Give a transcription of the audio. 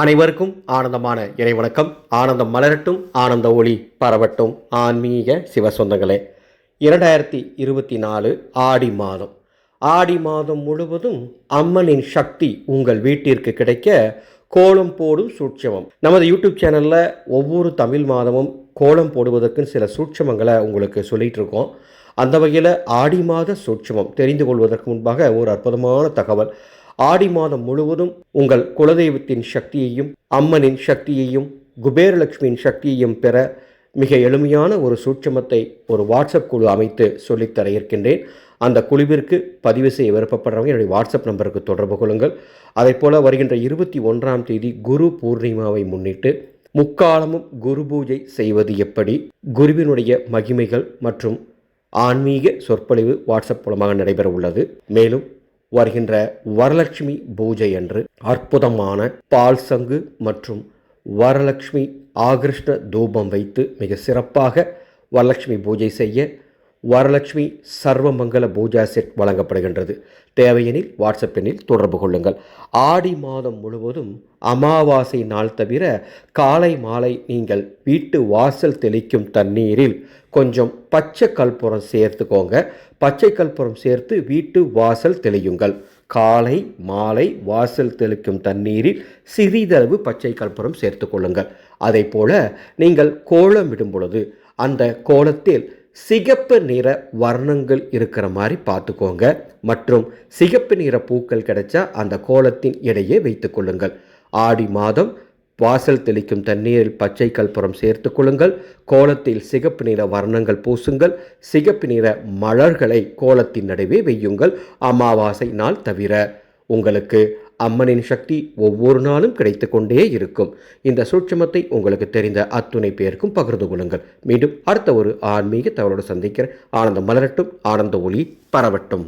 அனைவருக்கும் ஆனந்தமான இறைவணக்கம். ஆனந்தம் மலரட்டும் ஆனந்த ஒளி பரவட்டும். ஆன்மீக சிவ சொந்தங்களே இரண்டாயிரத்தி இருபத்தி நாலு ஆடி மாதம். ஆடி மாதம் முழுவதும் அம்மனின் சக்தி உங்கள் வீட்டிற்கு கிடைக்க கோலம் போடும் சூட்சமம். நமது யூடியூப் சேனலில் ஒவ்வொரு தமிழ் மாதமும் கோலம் போடுவதற்குன்னு சில சூட்சமங்களை உங்களுக்கு சொல்லிகிட்டு இருக்கோம். அந்த வகையில் ஆடி மாத சூட்சமம் தெரிந்து கொள்வதற்கு முன்பாக ஒரு அற்புதமான தகவல். ஆடி மாதம் முழுவதும் உங்கள் குலதெய்வத்தின் சக்தியையும் அம்மனின் சக்தியையும் குபேரலட்சுமியின் சக்தியையும் பெற மிக எளிமையான ஒரு சூட்சமத்தை ஒரு வாட்ஸ்அப் குழு அமைத்து சொல்லித்தர இருக்கின்றேன். அந்த குழுவிற்கு பதிவு செய்ய விருப்பப்படுறவங்க என்னுடைய வாட்ஸ்அப் நம்பருக்கு தொடர்பு கொள்ளுங்கள். அதே போல் வருகின்ற இருபத்தி ஒன்றாம் தேதி குரு பூர்ணிமாவை முன்னிட்டு முக்காலமும் குரு பூஜை செய்வது எப்படி குருவினுடைய மகிமைகள் மற்றும் ஆன்மீக சொற்பொழிவு வாட்ஸ்அப் மூலமாக நடைபெற உள்ளது. மேலும் வருகின்ற வரலட்சுமி பூஜை அன்று அற்புதமான பால் சங்கு மற்றும் வரலட்சுமி ஆகிருஷ்ண தூபம் வைத்து மிக சிறப்பாக வரலட்சுமி பூஜை செய்ய வரலட்சுமி சர்வமங்கல பூஜா செட் வழங்கப்படுகின்றது. தேவையெனில் வாட்ஸ்அப் எண்ணில் தொடர்பு கொள்ளுங்கள். ஆடி மாதம் முழுவதும் அமாவாசை நாள் தவிர காலை மாலை நீங்கள் வீட்டு வாசல் தெளிக்கும் தண்ணீரில் கொஞ்சம் பச்சை கற்பூரம் சேர்த்துக்கோங்க. பச்சை கற்பூரம் சேர்த்து வீட்டு வாசல் தெளியுங்கள். காலை மாலை வாசல் தெளிக்கும் தண்ணீரில் சிறிதளவு பச்சை கற்பூரம் சேர்த்து கொள்ளுங்கள். அதே போல நீங்கள் கோலமிடும் பொழுது அந்த கோலத்தில் சிகப்பு நிற வர்ணங்கள் இருக்கிற மாதிரி பார்த்துக்கோங்க. மற்றும் சிகப்பு நிற பூக்கள் கிடைச்சா அந்த கோலத்தின் இடையே வைத்து கொள்ளுங்கள். ஆடி மாதம் வாசல் தெளிக்கும் தண்ணீரில் பச்சை கற்பூரம் சேர்த்து கொள்ளுங்கள். கோலத்தில் சிகப்பு நிற வர்ணங்கள் பூசுங்கள். சிகப்பு நிற மலர்களை கோலத்தின் நடுவே வையுங்கள். அமாவாசை நாள் தவிர. உங்களுக்கு அம்மனின் சக்தி ஒவ்வொரு நாளும் கிடைத்து கொண்டே இருக்கும். இந்த சூட்சமத்தை உங்களுக்கு தெரிந்த அத்துணை பேருக்கும் பகிர்ந்து கொள்ளுங்கள். மீண்டும் அடுத்த ஒரு ஆன்மீக தகவலோடு சந்திக்கிற ஆனந்தம் மலரட்டும். ஆனந்த ஒளி பரவட்டும்.